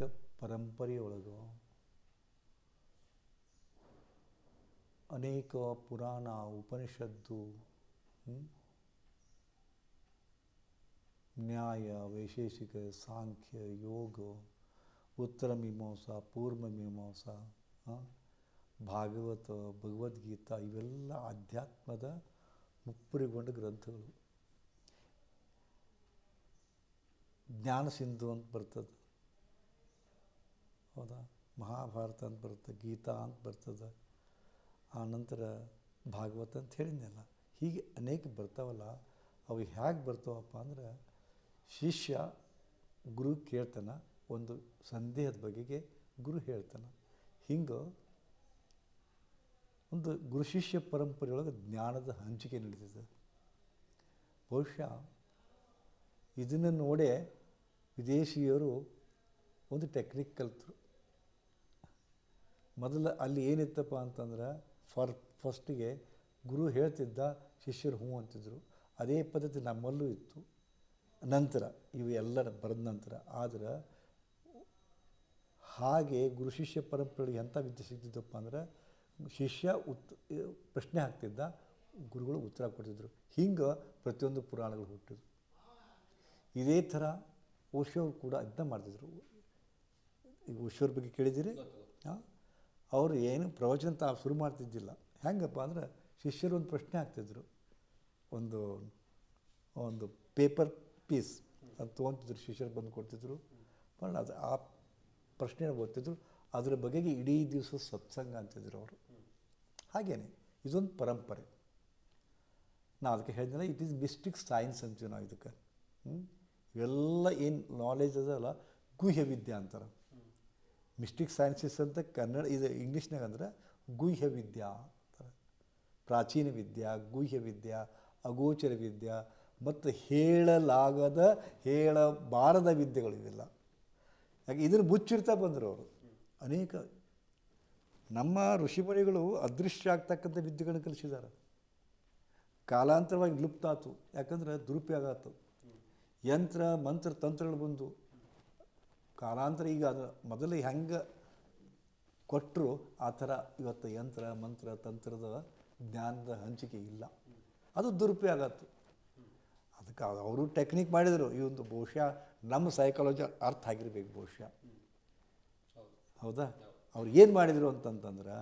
ಅನೇಕ ಪರಂಪರೆಯೊಳಗೆ ಅನೇಕ ಪುರಾಣ ಉಪನಿಷತ್ತು ನ್ಯಾಯ, ವೈಶೇಷಿಕ, ಸಾಂಖ್ಯ, ಯೋಗ, ಉತ್ತರ ಮೀಮಾಂಸಾ, ಪೂರ್ವ ಮೀಮಾಂಸಾ ಭಾಗವತ, ಭಗವದ್ಗೀತಾ ಇವೆಲ್ಲ ಆಧ್ಯಾತ್ಮದ ಮುಪ್ಪುರಿಗೊಂಡ ಗ್ರಂಥಗಳು. ಜ್ಞಾನ ಸಿಂಧು ಅಂತ ಬರ್ತದೆ. ಹೌದಾ ಮಹಾಭಾರತ ಅಂತ ಬರ್ತದೆ ಗೀತಾ ಅಂತ ಬರ್ತದೆ. ಆ ನಂತರ ಭಾಗವತ ಅಂತ ಹೇಳಿದ್ನಲ್ಲ, ಹೀಗೆ ಅನೇಕ ಬರ್ತಾವಲ್ಲ, ಅವು ಹೇಗೆ ಬರ್ತಾವಪ್ಪ ಅಂದ್ರೆ ಶಿಷ್ಯ ಗುರು ಕೇಳ್ತಾನೆ, ಒಂದು ಸಂದೇಹದ ಬಗೆಗೆ ಗುರು ಹೇಳ್ತಾನೆ. ಹಿಂಗೆ ಒಂದು ಗುರು ಶಿಷ್ಯ ಪರಂಪರೆಯೊಳಗೆ ಜ್ಞಾನದ ಹಂಚಿಕೆ ನಡೀತದೆ. ಬಹುಶಃ ಇದನ್ನು ನೋಡೇ ವಿದೇಶಿಯರು ಒಂದು ಟೆಕ್ನಿಕ್ ಕಲ್ತರು. ಮೊದಲು ಅಲ್ಲಿ ಏನಿತ್ತಪ್ಪ ಅಂತಂದ್ರೆ ಫಾರ್ ಫಸ್ಟಿಗೆ ಗುರು ಹೇಳ್ತಿದ್ದ ಶಿಷ್ಯರು ಹ್ಞೂ ಅಂತಿದ್ರು. ಅದೇ ಪದ್ಧತಿ ನಮ್ಮಲ್ಲೂ ಇತ್ತು. ನಂತರ ಇವು ಎಲ್ಲ ಬರೆದ ನಂತರ ಆದ್ರೆ ಹಾಗೆ ಗುರು ಶಿಷ್ಯ ಪರಂಪರೆಗೆ ಎಂಥ ವಿದ್ಯೆ ಸಿಗ್ತಿದ್ದಪ್ಪ ಅಂದ್ರೆ ಶಿಷ್ಯ ಉತ್ ಪ್ರಶ್ನೆ ಹಾಕ್ತಿದ್ದ ಗುರುಗಳು ಉತ್ತರ ಕೊಡ್ತಿದ್ರು. ಹಿಂಗೆ ಪ್ರತಿಯೊಂದು ಪುರಾಣಗಳು ಹುಟ್ಟಿದ್ರು ಇದೇ ಥರ ಓಶೋರು ಕೂಡ ಅದನ್ನ ಮಾಡ್ತಿದ್ರು. ಈಗ ಓಶೋರ ಬಗ್ಗೆ ಕೇಳಿದ್ದೀರಿ? ಹಾಂ? ಅವರು ಏನು ಪ್ರವಚನ ತಾ ಶುರು ಮಾಡ್ತಿದ್ದಿಲ್ಲ. ಹೆಂಗಪ್ಪ ಅಂದ್ರೆ ಶಿಷ್ಯರು ಒಂದು ಪ್ರಶ್ನೆ ಹಾಕ್ತಿದ್ರು. ಒಂದು ಒಂದು ಪೇಪರ್ ಪೀಸ್ ಅದು ತೊಗೊತಿದ್ರು, ಶಿಷ್ಯರು ಬಂದು ಕೊಡ್ತಿದ್ರು. ಬಟ್ ಅದು ಆ ಪ್ರಶ್ನೆನ ಓದ್ತಿದ್ರು. ಅದರ ಬಗೆಗೆ ಇಡೀ ದಿವಸ ಸತ್ಸಂಗ ಅಂತಿದ್ರು ಅವರು. ಹಾಗೇನೆ, ಇದೊಂದು ಪರಂಪರೆ. ನಾ ಅದಕ್ಕೆ ಹೇಳಿದ್ರೆ ಇಟ್ ಈಸ್ ಮಿಸ್ಟಿಕ್ ಸೈನ್ಸ್ ಅಂತೀವಿ ನಾವು ಇದಕ್ಕೆ? ಇವೆಲ್ಲ ಏನು ನಾಲೆಜ್ ಅದಲ್ಲ ಗುಹ್ಯ ವಿದ್ಯೆ ಅಂತಾರೆ. ಮಿಸ್ಟಿಕ್ ಸೈನ್ಸಸ್ ಅಂತ ಕನ್ನಡ, ಇದು ಇಂಗ್ಲೀಷ್ನಾಗ ಅಂದ್ರೆ ಗುಹ್ಯ ವಿದ್ಯಾ ಅಂತಾರೆ ಪ್ರಾಚೀನ ವಿದ್ಯಾ, ಗುಹ್ಯ ವಿದ್ಯಾ, ಅಗೋಚರ ವಿದ್ಯಾ, ಮತ್ತು ಹೇಳಲಾಗದ, ಹೇಳಬಾರದ ವಿದ್ಯೆಗಳು ಇವೆಲ್ಲ. ಯಾಕೆ ಇದನ್ನು ಮುಚ್ಚಿರ್ತಾ ಬಂದರು ಅವರು. ಅನೇಕ ನಮ್ಮ ಋಷಿಮುನಿಗಳು ಅದೃಶ್ಯ ಆಗ್ತಕ್ಕಂಥ ವಿದ್ಯೆಗಳನ್ನು ಕಲಿಸಿದ್ದಾರೆ. ಕಾಲಾಂತರವಾಗಿ ಲುಪ್ತಾತು. ಯಾಕಂದರೆ ದುರುಪಯೋಗ ಆತು. ಯಂತ್ರ, ಮಂತ್ರ, ತಂತ್ರಗಳು ಬಂದು ಕಾಲಾಂತರ ಈಗ ಅದು ಮೊದಲು ಹೆಂಗೆ ಕೊಟ್ಟರು ಆ ಥರ ಇವತ್ತು ಯಂತ್ರ, ಮಂತ್ರ, ತಂತ್ರದ ಜ್ಞಾನದ ಹಂಚಿಕೆ ಇಲ್ಲ. ಅದು ದುರುಪಯೋಗ ಆತು ಅದಕ್ಕೆ ಅವರು ಟೆಕ್ನಿಕ್ ಮಾಡಿದರು, ಈ ಒಂದು ಬಹುಶಃ ನಮ್ಮ ಸೈಕಾಲಜಿ ಅರ್ಥ ಆಗಿರ್ಬೇಕು ಬಹುಶಃ. ಹೌದಾ? ಅವ್ರು ಏನು ಮಾಡಿದರು ಅಂತಂತಂದ್ರೆ,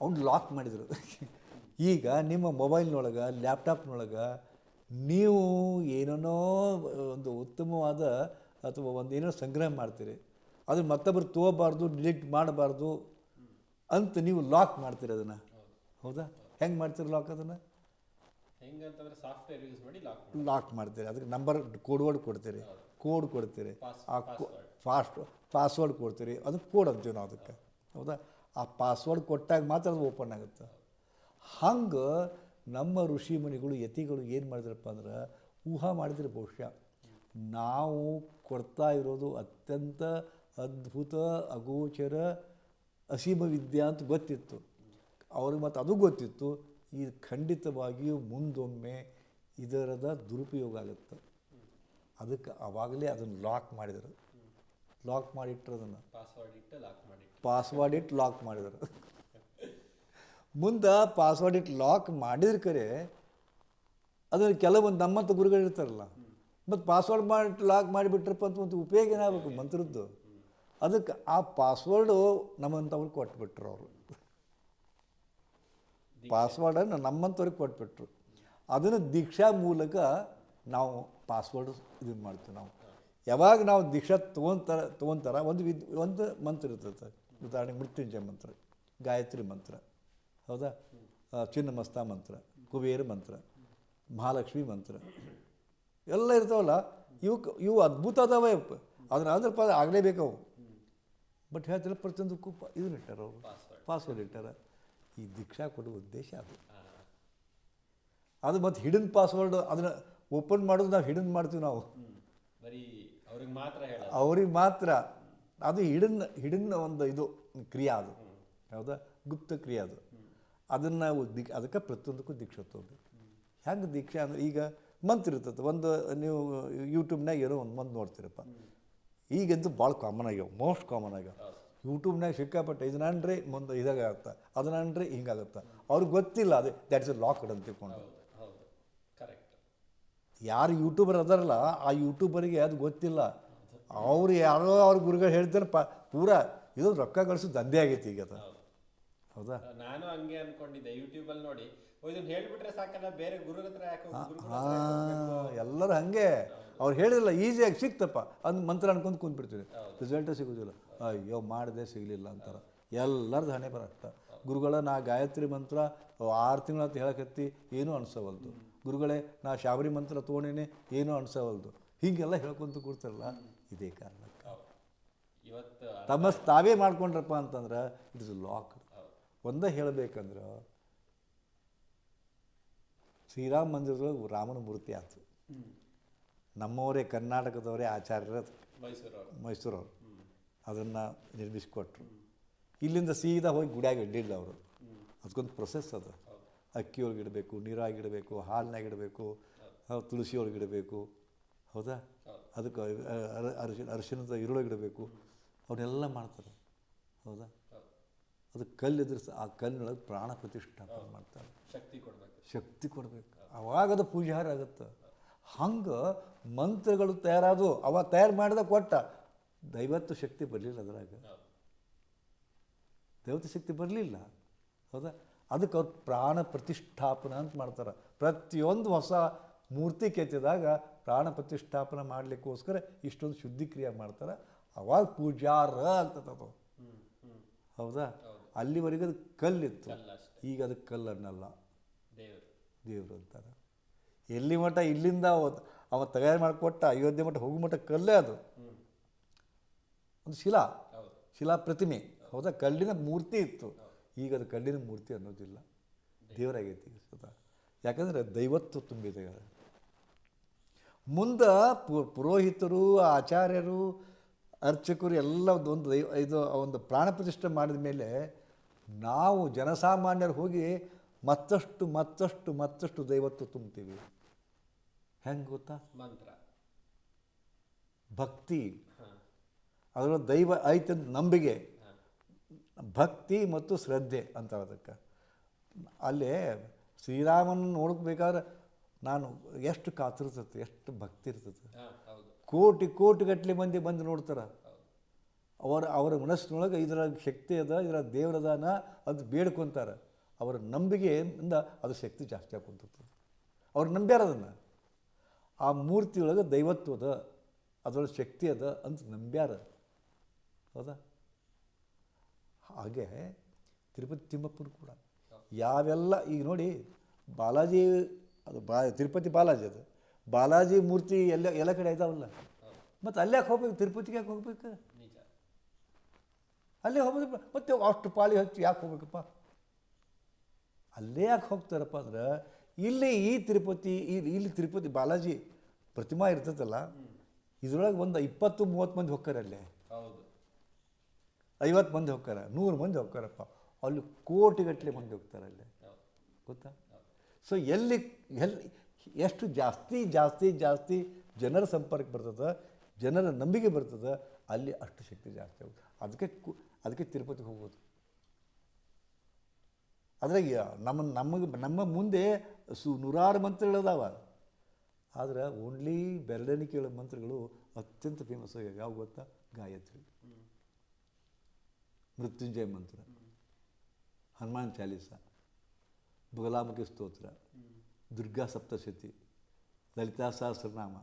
ಅವ್ನು ಲಾಕ್ ಮಾಡಿದರು. ಈಗ ನಿಮ್ಮ ಮೊಬೈಲ್ನೊಳಗೆ ಲ್ಯಾಪ್ಟಾಪ್ನೊಳಗೆ ನೀವು ಏನೇನೋ ಒಂದು ಉತ್ತಮವಾದ ಅಥವಾ ಒಂದು ಏನೋ ಸಂಗ್ರಹ ಮಾಡ್ತೀರಿ ಅದು ಮತ್ತೊಬ್ಬರು ತಗೋಬಾರ್ದು ಡಿಲೀಟ್ ಮಾಡಬಾರ್ದು ಅಂತ ನೀವು ಲಾಕ್ ಮಾಡ್ತೀರಿ ಅದನ್ನು. ಹೌದಾ? ಹೆಂಗೆ ಮಾಡ್ತೀರಿ ಲಾಕ್ ಅದನ್ನು? ಹೆಂಗಂತಂದ್ರೆ ಸಾಫ್ಟ್ವೇರ್ ಯೂಸ್ ಮಾಡಿ ಲಾಕ್ ಲಾಕ್ ಮಾಡ್ತೀರಿ. ಅದಕ್ಕೆ ನಂಬರ್ ಕೋಡ್ ವರ್ಡ್ ಕೊಡ್ತೀರಿ ಕೋಡ್ ಕೊಡ್ತೀರಿ. ಆ ಫಾಸ್ಟ್ ಪಾಸ್ವರ್ಡ್ ಕೊಡ್ತೀರಿ. ಅದು ಕೋಡ್ ಅಂತೀವಿ ನಾವು ಅದಕ್ಕೆ. ಹೌದಾ? ಆ ಪಾಸ್ವರ್ಡ್ ಕೊಟ್ಟಾಗ ಮಾತ್ರ ಅದು ಓಪನ್ ಆಗುತ್ತೆ. ಹಂಗೆ ನಮ್ಮ ಋಷಿ ಮುನಿಗಳು ಯತಿಗಳು ಏನು ಮಾಡಿದ್ರಪ್ಪ ಅಂದ್ರೆ ಊಹಾ ಮಾಡಿದ್ರೆ ಬಹುಶಃ. ನಾವು ಕೊಡ್ತಾ ಇರೋದು ಅತ್ಯಂತ ಅದ್ಭುತ ಅಗೋಚರ ಅಸೀಮ ವಿದ್ಯೆ ಅಂತ ಗೊತ್ತಿತ್ತು. ಅವ್ರಿಗೆ ಮತ್ತು ಅದು ಗೊತ್ತಿತ್ತು ಇದು ಖಂಡಿತವಾಗಿಯೂ ಮುಂದೊಮ್ಮೆ ಇದರದ ದುರುಪಯೋಗ ಆಗುತ್ತೆ. ಅದಕ್ಕೆ ಆವಾಗಲೇ ಅದನ್ನು ಲಾಕ್ ಮಾಡಿದರು. ಲಾಕ್ ಮಾಡಿಟ್ರು ಅದನ್ನು. ಪಾಸ್ವರ್ಡ್ ಇಟ್ಟು ಲಾಕ್ ಮಾಡಿ ಪಾಸ್ವರ್ಡ್ ಇಟ್ಟು ಲಾಕ್ ಮಾಡಿದರು. ಮುಂದೆ ಪಾಸ್ವರ್ಡ್ ಇಟ್ಟು ಲಾಕ್ ಮಾಡಿದ್ರ ಕರೆ ಅದನ್ನು ಕೆಲವೊಂದು ನಮ್ಮಂಥ ಗುರುಗಳು ಇರ್ತಾರಲ್ಲ ಮತ್ತು ಪಾಸ್ವರ್ಡ್ ಮಾಡಿ ಲಾಕ್ ಮಾಡಿಬಿಟ್ರಪ್ಪ ಅಂತ ಒಂದು ಉಪಯೋಗ ಏನಾಗಬೇಕು ಮಂತ್ರದ್ದು? ಅದಕ್ಕೆ ಆ ಪಾಸ್ವರ್ಡು ನಮ್ಮಂಥವ್ರಿಗೆ ಕೊಟ್ಬಿಟ್ರು ಅವರು. ಪಾಸ್ವರ್ಡನ್ನು ನಮ್ಮಂಥವ್ರಿಗೆ ಕೊಟ್ಬಿಟ್ರು. ಅದನ್ನು ದೀಕ್ಷಾ ಮೂಲಕ ನಾವು ಪಾಸ್ವರ್ಡ್ ಇದು ಮಾಡ್ತೀವಿ ನಾವು. ಯಾವಾಗ ನಾವು ದೀಕ್ಷಾ ತೊಗೊಂತಾರ ತೊಗೊಂತಾರ, ಒಂದು ವಿದ್, ಒಂದು ಮಂತ್ರ ಇರ್ತದೆ. ಉದಾಹರಣೆ ಮೃತ್ಯುಂಜಯ ಮಂತ್ರ, ಗಾಯತ್ರಿ ಮಂತ್ರ, ಹೌದಾ? ಚಿನ್ನಮಸ್ತ ಮಂತ್ರ, ಕುಬೇರ ಮಂತ್ರ, ಮಹಾಲಕ್ಷ್ಮಿ ಮಂತ್ರ. ಎಲ್ಲ ಇರ್ತಾವಲ್ಲ. ಇವಕ್ಕೆ ಇವು ಅದ್ಭುತ ಅದಾವ ಅದನ್ನ ಅದ್ರ ಪದ ಅವು. ಬಟ್ ಹೇಳ್ತಿಲ್ಲ ಪ್ರತಿಯೊಂದಕ್ಕೂ ಪ ಇದನ್ನ ಇಟ್ಟಾರ ಅವರು? ಪಾಸ್ವರ್ಡ್ ಇಟ್ಟಾರ. ಈ ದೀಕ್ಷಾ ಕೊಡುವ ಉದ್ದೇಶ ಅದು. ಅದು ಮತ್ತು ಹಿಡನ್ ಪಾಸ್ವರ್ಡ್ ಅದನ್ನು ಓಪನ್ ಮಾಡೋದು ನಾವು ಹಿಡನ್ ಮಾಡ್ತೀವಿ ನಾವು. ಬರೀ ಅವ್ರಿಗೆ ಮಾತ್ರ ಹೇಳೋದು. ಅವ್ರಿಗೆ ಮಾತ್ರ. ಅದು ಹಿಡನ್ ಹಿಡನ್ ಒಂದು ಇದು ಕ್ರಿಯೆ ಅದು. ಹೌದಾ? ಗುಪ್ತ ಕ್ರಿಯೆ ಅದು. ಅದನ್ನು ನಾವು ದಿಕ್ ಅದಕ್ಕೆ ಪ್ರತಿಯೊಂದಕ್ಕೂ ದೀಕ್ಷೆ ತಗೋಬೇಕು ಹೆಂಗೆ ದೀಕ್ಷೆ ಅಂದರೆ ಈಗ ಮಂತ್ರ ಇರ್ತದೆ. ಒಂದು ನೀವು ಯೂಟ್ಯೂಬ್ನಾಗ ಏನೋ ಒಂದು ಮಂತ್ ನೋಡ್ತೀರಪ್ಪ. ಈಗಂತೂ ಭಾಳ ಕಾಮನ್ ಆಗ್ಯಾವ ಮೋಸ್ಟ್ ಕಾಮನ್ ಆಗ್ಯಾವ. ಯೂಟ್ಯೂಬ್ನಾಗ ಸಿಕ್ಕಾಪಟ್ಟೆ ಇದನ್ನಂದ್ರೆ ಮುಂದೆ ಇದಾಗತ್ತೆ ಅದನ್ನಂದ್ರೆ ಹಿಂಗಾಗತ್ತೆ ಅವ್ರಿಗೆ ಗೊತ್ತಿಲ್ಲ ಅದೇ ದ್ಯಾಟ್ ಇಸ್ ಲಾಕ್ಡ್ ಅಂತ ತಿಳ್ಕೊಂಡು. ಯಾರು ಯೂಟ್ಯೂಬರ್ ಅದಾರಲ್ಲ ಆ ಯೂಟ್ಯೂಬರಿಗೆ ಅದು ಗೊತ್ತಿಲ್ಲ. ಅವ್ರು ಯಾರೋ ಅವ್ರ ಗುರುಗಳು ಹೇಳ್ತಾರೆ ಪ ಪೂರಾ ಇದು ರೊಕ್ಕ ಗಳಿಸೋ ದಂಧೆ ಆಗೈತಿ ಈಗ ಅದು. ಹೌದಾ. ನಾನು ಹಂಗೆ ಅನ್ಕೊಂಡಿದ್ದೆ ಯೂಟ್ಯೂಬಲ್ಲಿ ನೋಡಿ ಇದನ್ನ ಹೇಳಿಬಿಟ್ರೆ ಸಾಕಲ್ಲ ಬೇರೆ ಗುರು ಹತ್ರ ಯಾಕೆ ಎಲ್ಲರೂ ಹಾಗೆ. ಅವ್ರು ಹೇಳಿರಲ್ಲ ಈಸಿಯಾಗಿ ಸಿಕ್ತಪ್ಪ. ಅಂದ್ ಮಂತ್ರ ಅನ್ಕೊಂಡು ಕುಂತ್ಬಿಡ್ತೀವಿ ಹೌದು. ರಿಸಲ್ಟೇ ಸಿಗೋದಿಲ್ಲ. ಅಯ್ಯೋ ಮಾಡದೆ ಸಿಗಲಿಲ್ಲ ಅಂತಾರೆ. ಎಲ್ಲರದ್ದು ಹಣೆ ಬರ ಅಷ್ಟ ಗುರುಗಳ ನಾ ಗಾಯತ್ರಿ ಮಂತ್ರ ಆರು ತಿಂಗಳ ಅಂತ ಹೇಳಕತ್ತಿ ಏನೂ ಅನ್ಸವಲ್ದು. ಗುರುಗಳೇ ನಾ ಶಾಬರಿ ಮಂತ್ರ ತೊಗೊಂಡೇನೆ ಏನೂ ಅನ್ಸವಲ್ದು. ಹೀಗೆಲ್ಲ ಹೇಳ್ಕೊಂತ ಕೂಡ್ತಾರಲ್ಲ ಇದೇ ಕಾರಣ ಇವತ್ತು ತಮ್ಮ ತಾವೇ ಮಾಡ್ಕೊಂಡ್ರಪ್ಪ ಅಂತಂದ್ರೆ ಇಟ್ ಇಸ್ ಲಾಕ್ ಒಂದೇ ಹೇಳಬೇಕಂದ್ರೆ ಶ್ರೀರಾಮ ಮಂದಿರದೊಳಗೆ ರಾಮನ ಮೂರ್ತಿ ಆಯ್ತು ನಮ್ಮವರೇ ಕರ್ನಾಟಕದವರೇ ಆಚಾರ್ಯರ ಮೈಸೂರವ್ರು. ಅದನ್ನು ನಿರ್ಮಿಸಿಕೊಟ್ರು. ಇಲ್ಲಿಂದ ಸೀದಾ ಹೋಗಿ ಗುಡಿಯಾಗಿ ಇಡಲಿಲ್ಲ ಅವರು. ಅದಕ್ಕೊಂದು ಪ್ರೊಸೆಸ್ ಅದು. ಅಕ್ಕಿ ಒಳಗೆ ಇಡಬೇಕು ನೀರಾಗಿ ಇಡಬೇಕು ಹಾಲಿನಾಗ ಇಡಬೇಕು ತುಳಸಿ ಒಳಗೆ ಇಡಬೇಕು. ಹೌದಾ? ಅದಕ್ಕೆ ಅರ- ಅರಿಶಿನ ಅರಿಶಿಣದ ಈರುಳ್ಳಿ ಇಡಬೇಕು. ಅವನ್ನೆಲ್ಲ ಮಾಡ್ತಾರೆ. ಹೌದು? ಅದು ಕಲ್ಲು ಎದುರಿಸ ಆ ಕಲ್ಲಿನೊಳಗೆ ಪ್ರಾಣ ಪ್ರತಿಷ್ಠಾಪನೆ ಮಾಡ್ತಾರೆ. ಶಕ್ತಿ ಕೊಡಬೇಕು. ಶಕ್ತಿ ಕೊಡಬೇಕು. ಅವಾಗ ಅದು ಪೂಜಾರ ಆಗುತ್ತೆ. ಹಂಗೆ ಮಂತ್ರಗಳು ತಯಾರಾದವು. ಅವ ತಯಾರು ಮಾಡಿದ ಕೊಟ್ಟ. ದೈವತ್ವ ಶಕ್ತಿ ಬರಲಿಲ್ಲ ಅದ್ರಾಗ. ದೈವತ್ವ ಶಕ್ತಿ ಬರಲಿಲ್ಲ. ಹೌದಾ? ಅದಕ್ಕೆ ಅವ್ರು ಪ್ರಾಣ ಪ್ರತಿಷ್ಠಾಪನ ಅಂತ ಮಾಡ್ತಾರೆ. ಪ್ರತಿಯೊಂದು ಹೊಸ ಮೂರ್ತಿ ಕೆತ್ತಿದಾಗ ಪ್ರಾಣ ಪ್ರತಿಷ್ಠಾಪನ ಮಾಡಲಿಕ್ಕೋಸ್ಕರ ಇಷ್ಟೊಂದು ಶುದ್ಧಿ ಕ್ರಿಯೆ ಮಾಡ್ತಾರೆ. ಅವಾಗ ಪೂಜಾರ ಆಗ್ತದೆ ಅದು ಹೌದು. ಅಲ್ಲಿವರೆಗೆ ಅದು ಕಲ್ಲಿತ್ತು. ಈಗ ಅದು ಕಲ್ಲನ್ನಲ್ಲ. ದೇವರು. ದೇವರು ಅಂತಾರೆ. ಎಲ್ಲಿ ಮಠ ಇಲ್ಲಿಂದ ಅವ- ತಯಾರು ಮಾಡಿಕೊಟ್ಟ ಅಯೋಧ್ಯೆ ಮಠ ಹೋಗು ಮಠ ಕಲ್ಲೇ ಅದು. ಒಂದು ಶಿಲಾ. ಶಿಲಾ ಪ್ರತಿಮೆ. ಹೌದಾ? ಕಲ್ಲಿನ ಮೂರ್ತಿ ಇತ್ತು. ಈಗ ಅದು ಕಲ್ಲಿನ ಮೂರ್ತಿ ಅನ್ನೋದಿಲ್ಲ. ದೇವರಾಗೈತಿ ಸದಾ. ಯಾಕಂದರೆ ದೈವತ್ವ ತುಂಬಿದೆ ಮುಂದ ಪುರೋಹಿತರು ಆಚಾರ್ಯರು ಅರ್ಚಕರು ಎಲ್ಲ ಒಂದು ದೈವ ಇದು ಒಂದು ಪ್ರಾಣ ಪ್ರತಿಷ್ಠೆ ಮಾಡಿದ ಮೇಲೆ ನಾವು ಜನಸಾಮಾನ್ಯರು ಹೋಗಿ ಮತ್ತಷ್ಟು ಮತ್ತಷ್ಟು ಮತ್ತಷ್ಟು ದೈವತ್ವ ತುಂಬ್ತೀವಿ ಹೆಂಗೆ ಗೊತ್ತಾ? ಮಂತ್ರ. ಭಕ್ತಿ. ಅದರ ದೈವ ಐತೆ ಅಂತ ನಂಬಿಕೆ. ಭಕ್ತಿ ಮತ್ತು ಶ್ರದ್ಧೆ ಅಂತಾರೆ ಅದಕ್ಕೆ. ಅಲ್ಲೇ ಶ್ರೀರಾಮನ ನೋಡ್ಬೇಕಾದ್ರೆ ನಾನು ಎಷ್ಟು ಕಾತಿರ್ತದೆ ಎಷ್ಟು ಭಕ್ತಿ ಇರ್ತದೆ ಹೌದು. ಕೋಟಿ ಕೋಟಿಗಟ್ಟಲೆ ಮಂದಿ ಬಂದು ನೋಡ್ತಾರೆ. ಅವರ ಅವರ ಮನಸ್ಸಿನೊಳಗೆ ಇದರ ಶಕ್ತಿ ಅದ ಇದರ ದೇವರದಾನ ಅದು ಬೇಡ್ಕೊತಾರೆ. ಅವರ ನಂಬಿಕೆಯಿಂದ ಅದು ಶಕ್ತಿ ಜಾಸ್ತಿ ಆಗ್ಕೊಂತಿರ್ತದೆ ಅವ್ರು ನಂಬ್ಯಾರ ಅದನ್ನು. ಆ ಮೂರ್ತಿಯೊಳಗೆ ದೈವತ್ವ ಅದ, ಅದರೊಳಗೆ ಶಕ್ತಿ ಅದ ಅಂತ ನಂಬ್ಯಾರ. ಹೌದಾ? ಹಾಗೆ ತಿರುಪತಿ ತಿಮ್ಮಪ್ಪನ ಕೂಡ. ಯಾವೆಲ್ಲ, ಈಗ ನೋಡಿ ಬಾಲಾಜಿ, ಅದು ಬಾ, ತಿರುಪತಿ ಬಾಲಾಜಿ ಅದು. ಬಾಲಾಜಿ ಮೂರ್ತಿ ಎಲ್ಲ ಎಲ್ಲ ಕಡೆ ಇದಾವಲ್ಲ. ಮತ್ತು ಅಲ್ಲಿ ಹೋಗ್ಬೇಕು? ತಿರುಪತಿಗೆ ಯಾಕೆ ಹೋಗ್ಬೇಕು? ಅಲ್ಲೇ ಹೋಗೋದು ಮತ್ತೆ ಅಷ್ಟು ಪಾಳಿ ಹಚ್ಚಿ ಯಾಕೆ ಹೋಗ್ಬೇಕಪ್ಪ? ಅಲ್ಲೇ ಯಾಕೆ ಹೋಗ್ತಾರಪ್ಪ ಅಂದ್ರೆ ಇಲ್ಲಿ ಈ ತಿರುಪತಿ ಇಲ್ಲಿ ತಿರುಪತಿ ಬಾಲಾಜಿ ಪ್ರತಿಮಾ ಇರ್ತದಲ್ಲ ಇದ್ರೊಳಗೆ ಒಂದು ಇಪ್ಪತ್ತು ಮೂವತ್ತು ಮಂದಿ ಹೋಗ್ತಾರೆ ಅಲ್ಲೇ. ಐವತ್ತು ಮಂದಿ ಹೋಗ್ತಾರೆ ನೂರು ಮಂದಿ ಹೋಗ್ತಾರಪ್ಪ. ಅಲ್ಲಿ ಕೋಟಿಗಟ್ಟಲೆ ಮಂದಿ ಹೋಗ್ತಾರೆ ಅಲ್ಲೇ. ಗೊತ್ತಾ? ಸೊ ಎಲ್ಲಿ ಎಲ್ಲಿ ಎಷ್ಟು ಜಾಸ್ತಿ ಜಾಸ್ತಿ ಜಾಸ್ತಿ ಜನರ ಸಂಪರ್ಕ ಬರ್ತದೆ ಜನರ ನಂಬಿಕೆ ಬರ್ತದೆ ಅಲ್ಲಿ ಅಷ್ಟು ಶಕ್ತಿ ಜಾಸ್ತಿ ಆಗುತ್ತೆ. ಅದಕ್ಕೆ ಅದಕ್ಕೆ ತಿರುಪತಿಗೆ ಹೋಗ್ಬೋದು. ಆದರೆ ನಮ್ಮ, ನಮಗೆ, ನಮ್ಮ ಮುಂದೆ ಸು, ನೂರಾರು ಮಂತ್ರಗಳದಾವ ಆದರೆ ಓನ್ಲಿ ಬೆರಳೆನಿ ಕೇಳೋ ಮಂತ್ರಗಳು ಅತ್ಯಂತ ಫೇಮಸ್ ಆಗ್ಯಾವ ಯಾವ ಗೊತ್ತಾ? ಗಾಯತ್ರಿ. ಮೃತ್ಯುಂಜಯ ಮಂತ್ರ. ಹನುಮಾನ್ ಚಾಲೀಸ. ಬಗಲಾಮುಖಿ ಸ್ತೋತ್ರ. ದುರ್ಗಾ ಸಪ್ತಶತಿ. ಲಲಿತಾ ಸಹಸ್ರನಾಮ.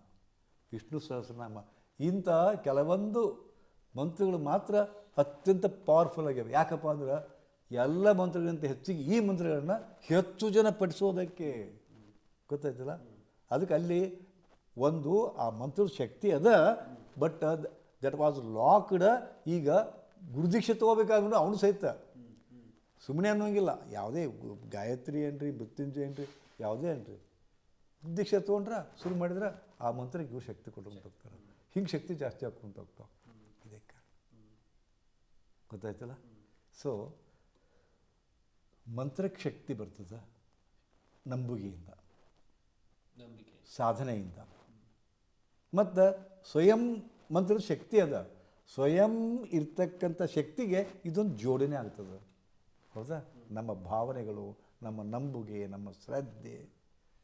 ವಿಷ್ಣು ಸಹಸ್ರನಾಮ. ಇಂಥ ಕೆಲವೊಂದು ಮಂತ್ರಗಳು ಮಾತ್ರ ಅತ್ಯಂತ ಪವರ್ಫುಲ್ ಆಗ್ಯಾವೆ. ಯಾಕಪ್ಪ ಅಂದ್ರೆ ಎಲ್ಲ ಮಂತ್ರಗಳಿಗಿಂತ ಹೆಚ್ಚಿಗೆ ಈ ಮಂತ್ರಗಳನ್ನು ಹೆಚ್ಚು ಜನ ಪಠಿಸೋದಕ್ಕೆ ಗೊತ್ತಾಯ್ತಲ್ಲ? ಅದಕ್ಕೆ ಅಲ್ಲಿ ಒಂದು ಆ ಮಂತ್ರದ ಶಕ್ತಿ ಅದ ಬಟ್ ದಟ್ ವಾಸ್ ಲಾಕ್ಡ್ ಈಗ ಗುರುದೀಕ್ಷೆ ತೊಗೋಬೇಕಾದ್ರೂ ಅವನು ಸಹಿತ. ಸುಮ್ಮನೆ ಅನ್ನೋಂಗಿಲ್ಲ. ಯಾವುದೇ ಗಾಯತ್ರಿ ಏನ್ರಿ, ಮೃತ್ಯುಂಜಯ ಏನ್ರಿ, ಯಾವುದೇ ಏನ್ರಿ. ದೀಕ್ಷೆ ತೊಗೊಂಡ್ರೆ, ಶುರು ಮಾಡಿದ್ರೆ ಆ ಮಂತ್ರಕ್ಕೆ ಇವ್ರು ಶಕ್ತಿ ಕೊಟ್ಕೊಂತ ಹೋಗ್ತಾರೆ. ಹಿಂಗೆ ಶಕ್ತಿ ಜಾಸ್ತಿ ಹಾಕ್ಕೊಂತ ಹೋಗ್ತಾವೆ. ಗೊತ್ತಾಯ್ತಲ್ಲ? ಸೊ ಮಂತ್ರಕ್ಕೆ ಶಕ್ತಿ ಬರ್ತದೆ ನಂಬುಗೆಯಿಂದ. ಸಾಧನೆಯಿಂದ. ಮತ್ತು ಸ್ವಯಂ ಮಂತ್ರದ ಶಕ್ತಿ ಅದ. ಸ್ವಯಂ ಇರ್ತಕ್ಕಂಥ ಶಕ್ತಿಗೆ ಇದೊಂದು ಜೋಡಣೆ ಆಗ್ತದೆ. ಹೌದಾ? ನಮ್ಮ ಭಾವನೆಗಳು ನಮ್ಮ ನಂಬುಗೆ ನಮ್ಮ ಶ್ರದ್ಧೆ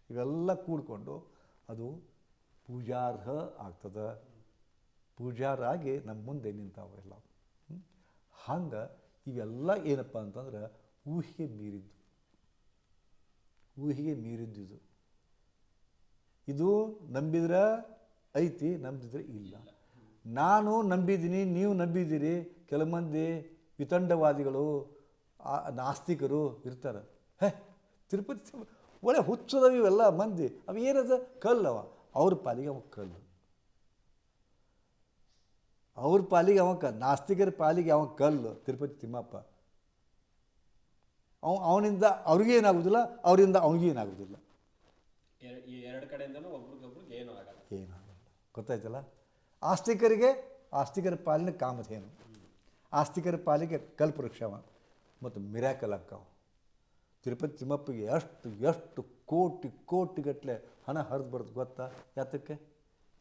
ಇವೆಲ್ಲ ಕೂಡಿಕೊಂಡು ಅದು ಪೂಜಾರ್ಹ ಆಗ್ತದೆ. ಪೂಜಾರಾಗಿ ನಮ್ಮ ಮುಂದೆ ನಿಂತಾವೆಲ್ಲ ಹಂಗೆ ಇವೆಲ್ಲ ಏನಪ್ಪ ಅಂತಂದ್ರೆ ಊಹೆಗೆ ಮೀರಿದ್ದು. ಊಹೆಗೆ ಮೀರಿದ್ದು ಇದು. ಇದು ನಂಬಿದ್ರೆ ಐತಿ ನಂಬಿದ್ರೆ ಇಲ್ಲ. ನಾನು ನಂಬಿದ್ದೀನಿ, ನೀವು ನಂಬಿದ್ದೀರಿ, ಕೆಲ ಮಂದಿ ವಿತಂಡವಾದಿಗಳು ನಾಸ್ತಿಕರು ಇರ್ತಾರೆ. ಹೇ, ತಿರುಪತಿ ತಿರು- ಒಳ್ಳೆ ಹುಚ್ಚದವ ಇವೆಲ್ಲ ಮಂದಿ. ಅವು ಏನದ? ಕಲ್ಲವ. ಅವ್ರ ಪಾಲಿಗೆ ಅವ ಕಲ್ಲು. ಅವ್ರ ಪಾಲಿಗೆ ಅವ ಕ ನಾಸ್ತಿಕರ ಪಾಲಿಗೆ ಅವ ಕಲ್ಲು ತಿರುಪತಿ ತಿಮ್ಮಪ್ಪ. ಅವ ಅವನಿಂದ ಅವ್ರಿಗೇನಾಗೋದಿಲ್ಲ ಅವರಿಂದ ಅವನಿಗೆ ಏನಾಗೋದಿಲ್ಲ. ಎರಡು ಕಡೆಯಿಂದಲೂ ಒಬ್ರಿಗೊಬ್ರಿಗೆ ಏನು ಆಗಲ್ಲ. ಏನಾಗಲ್ಲ ಗೊತ್ತಾಯ್ತಲ್ಲ? ಆಸ್ತಿಕರಿಗೆ ಆಸ್ತಿಕರ ಪಾಲಿನ ಕಾಮಧೇನು. ಆಸ್ತಿಕರ ಪಾಲಿಗೆ ಕಲ್ಪವೃಕ್ಷವ ಮತ್ತು ಮಿರಾಕಲ್ ಅಕ್ಕವ ತಿರುಪತಿ ತಿಮ್ಮಪ್ಪಗೆ ಎಷ್ಟು ಎಷ್ಟು ಕೋಟಿ ಕೋಟಿಗಟ್ಟಲೆ ಹಣ ಹರಿದು ಬರ್ತದೆ ಗೊತ್ತಾ? ಯಾತಕ್ಕೆ?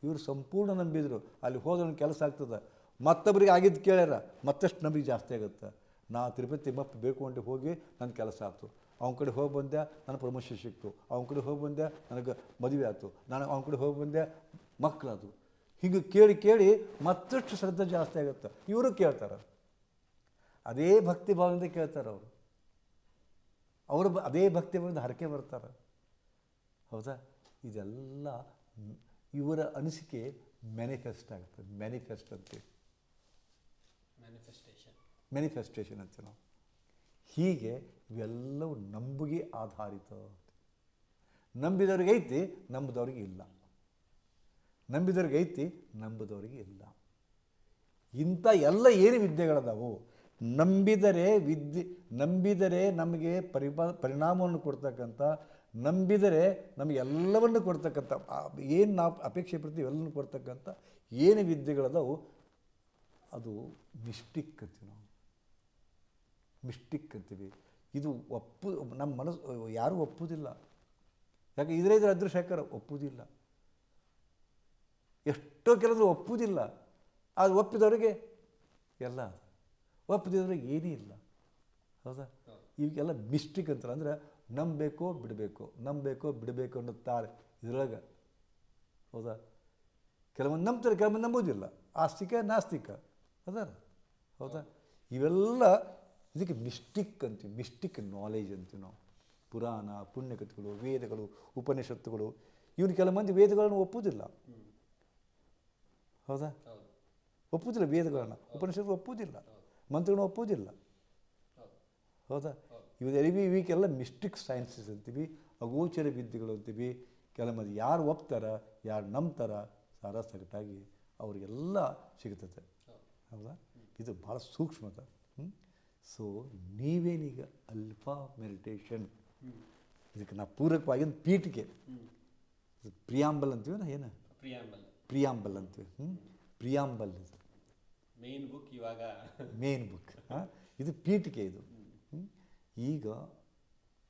ಇವರು ಸಂಪೂರ್ಣ ನಂಬಿದ್ರು. ಅಲ್ಲಿ ಹೋದ್ರೆ ಕೆಲಸ ಆಗ್ತದೆ. ಮತ್ತೊಬ್ಬರಿಗೆ ಆಗಿದ್ದು ಕೇಳ್ಯಾರ, ಮತ್ತಷ್ಟು ನಂಬಿಕೆ ಜಾಸ್ತಿ ಆಗುತ್ತೆ. ನಾ ತಿರುಪತಿ ತಿಮ್ಮಪ್ಪ ಬೇಕು ಅಂತ ಹೋಗಿ ನನ್ನ ಕೆಲಸ ಆಯ್ತು ಅವನ ಕಡೆ ಹೋಗಿ ಬಂದೆ ನನ್ನ ಪ್ರಮೋಷನ್ ಸಿಕ್ತು. ಅವನ ಕಡೆ ಹೋಗಿ ಬಂದೆ, ನನಗೆ ಮದುವೆ ಆಯ್ತು ನಾನು ಅವನ ಕಡೆ ಹೋಗಿ ಬಂದೆ ಮಕ್ಕಳಾದವು ಹೀಗೆ ಕೇಳಿ ಕೇಳಿ ಮತ್ತಷ್ಟು ಶ್ರದ್ಧೆ ಜಾಸ್ತಿ ಆಗುತ್ತೆ. ಇವರು ಕೇಳ್ತಾರೆ. ಅದೇ ಭಕ್ತಿ ಭಾವದಿಂದ ಕೇಳ್ತಾರೆ ಅವರು. ಅವರು ಅದೇ ಭಕ್ತಿ ಭಾವದಿಂದ ಹರಕೆ ಬರ್ತಾರೆ. ಹೌದಾ? ಇದೆಲ್ಲ ಇವರ ಅನಿಸಿಕೆ ಮ್ಯಾನಿಫೆಸ್ಟ್ ಆಗುತ್ತೆ. ಮ್ಯಾನಿಫೆಸ್ಟ್ ಅಂತೀವಿ ಮ್ಯಾನಿಫೆಸ್ಟೇಷನ್ ಮ್ಯಾನಿಫೆಸ್ಟೇಷನ್ ಅಂತೀವಿ ನಾವು. ಹೀಗೆ ಇವೆಲ್ಲವೂ ನಂಬುಗೆ ಆಧಾರಿತ. ನಂಬಿದವ್ರಿಗೆ ಐತಿ ನಂಬಿದವ್ರಿಗೆ ಇಲ್ಲ. ನಂಬಿದವ್ರಿಗೆ ಐತಿ ನಂಬಿದವ್ರಿಗೆ ಇಲ್ಲ. ಇಂಥ ಎಲ್ಲ ಏನು ವಿದ್ಯೆಗಳದಾವು? ನಂಬಿದರೆ ವಿದ್ಯೆ ನಂಬಿದರೆ ನಮಗೆ ಪರಿಪ ಪರಿಣಾಮವನ್ನು ಕೊಡ್ತಕ್ಕಂಥ ನಂಬಿದರೆ ನಮಗೆ ಎಲ್ಲವನ್ನು ಕೊಡ್ತಕ್ಕಂಥ ಏನು ನಾವು ಅಪೇಕ್ಷೆ ಪಡ್ತೀವಿ ಎಲ್ಲನೂ ಕೊಡ್ತಕ್ಕಂಥ ಏನು ವಿದ್ಯೆಗಳದಾವು ಅದು ಮಿಸ್ಟಿಕ್ ಅಂತೀವಿ ನಾವು. ಮಿಸ್ಟಿಕ್ ಅಂತೀವಿ ಇದು ಒಪ್ಪು ನಮ್ಮ ಮನಸ್ಸು ಯಾರೂ ಒಪ್ಪುವುದಿಲ್ಲ ಯಾಕೆ ಇದ್ರೆ ಇದ್ರೆ ಅದೃಶ್ಯಕರ ಒಪ್ಪುವುದಿಲ್ಲ ಎಷ್ಟೋ ಕೆಲವರು ಒಪ್ಪುವುದಿಲ್ಲ ಅದು ಒಪ್ಪಿದವರಿಗೆ ಎಲ್ಲ. ಒಪ್ಪದಿದವ್ರಿಗೆ ಏನೂ ಇಲ್ಲ. ಹೌದಾ? ಈಗೆಲ್ಲ ಮಿಸ್ಟಿಕ್ ಅಂತಾರೆ. ಅಂದರೆ ನಂಬಬೇಕೋ ಬಿಡಬೇಕು ನಂಬಬೇಕೋ ಬಿಡಬೇಕು ಅನ್ನೋ ತಾರೆ ಇದ್ರೊಳಗೆ, ಹೌದಾ? ಕೆಲವೊಂದು ನಂಬ್ತಾರೆ, ಕೆಲವೊಂದು ನಂಬೋದಿಲ್ಲ. ಆಸ್ತಿಕ, ನಾಸ್ತಿಕ. ಅದಾರ ಹೌದಾ? ಇವೆಲ್ಲ ಇದಕ್ಕೆ ಮಿಸ್ಟಿಕ್ ಅಂತೀವಿ, ಮಿಸ್ಟಿಕ್ ನಾಲೆಜ್ ಅಂತೀವಿ ನಾವು. ಪುರಾಣ, ಪುಣ್ಯಕಥೆಗಳು, ವೇದಗಳು, ಉಪನಿಷತ್ತುಗಳು ಇವನು ಕೆಲವು ಮಂದಿ ವೇದಗಳನ್ನು ಒಪ್ಪುವುದಿಲ್ಲ ಹೌದು? ಒಪ್ಪುವುದಿಲ್ಲ ವೇದಗಳನ್ನು. ಉಪನಿಷತ್ತು ಒಪ್ಪುವುದಿಲ್ಲ ಮಂತ್ರಗಳನ್ನು ಒಪ್ಪುವುದಿಲ್ಲ ಹೌದು? ಹೌದಾ ಇವೆಲ್ಲ ಇವಕ್ಕೆಲ್ಲ ಮಿಸ್ಟಿಕ್ ಸೈನ್ಸಸ್ ಅಂತೀವಿ ಅಗೋಚರ ವಿದ್ಯೆಗಳು ಅಂತೀವಿ. ಕೆಲ ಮಂದಿ ಯಾರು ಒಪ್ತಾರ ಯಾರು ನಂಬ್ತಾರ ಸಾರ ಸಗಟಾಗಿ ಅವರಿಗೆಲ್ಲ ಸಿಗ್ತದೆ ಹೌದು ಇದು ಭಾಳ ಸೂಕ್ಷ್ಮದ ಸೊ ನೀವೇನೀಗ ಅಲ್ಫಾ ಮೆಡಿಟೇಷನ್ ಇದಕ್ಕೆ ನಾ ಪೂರಕವಾಗಿ ಒಂದು ಪೀಠಿಕೆ. ಪ್ರಿಯಾಂಬಲ್ ಅಂತೀವಿ ನಾ ಏನು? ಪ್ರಿಯಾಂಬಲ್. ಪ್ರಿಯಾಂಬಲ್ ಅಂತೀವಿ. ಹ್ಞೂ ಪ್ರಿಯಾಂಬಲ್ ಇದು. ಮೇನ್ ಬುಕ್ ಇವಾಗ. ಮೇನ್ ಬುಕ್ ಹಾಂ? ಇದು ಪೀಠಿಕೆ ಇದು? ಈಗ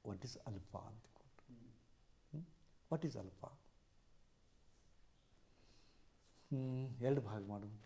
ವಾಟ್ ಈಸ್ ಅಲ್ಫಾ ಅಂತ ವಾಟ್ ಈಸ್ ಅಲ್ಫಾ ಎರಡು ಭಾಗ ಮಾಡೋದು